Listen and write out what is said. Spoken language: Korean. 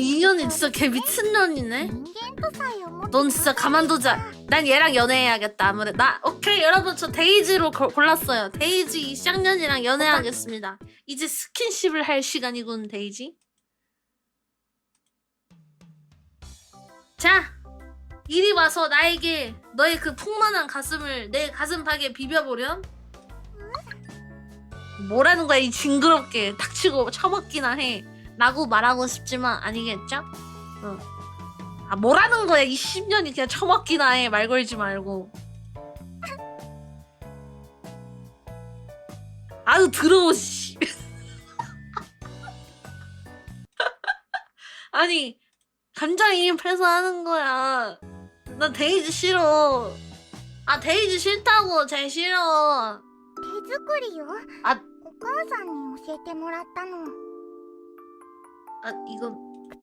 인연이 진짜 개 미친년이네. 넌 진짜 가만두자. 난 얘랑 연애해야겠다. 아무래도 나 오케이 여러분 저 데이지로 거- 골랐어요. 데이지 이 쌍년이랑 연애하겠습니다. 이제 스킨십을 할 시간이군 데이지. 자 이리 와서 나에게 너의 그 풍만한 가슴을 내 가슴팍에 비벼보렴. 뭐라는 거야 이 징그럽게 탁치고 처먹기나 해. 라고 말하고 싶지만 아니겠죠? 어. 아 뭐라는 거야 이 10년이 그냥 처먹기나 해 말 걸지 말고 아유 더러워 씨 아니 감정이입해서 하는 거야 나 데이지 싫어 아 데이지 싫다고 제 싫어 手作りよあお母さんに教えてもらったの 아 이거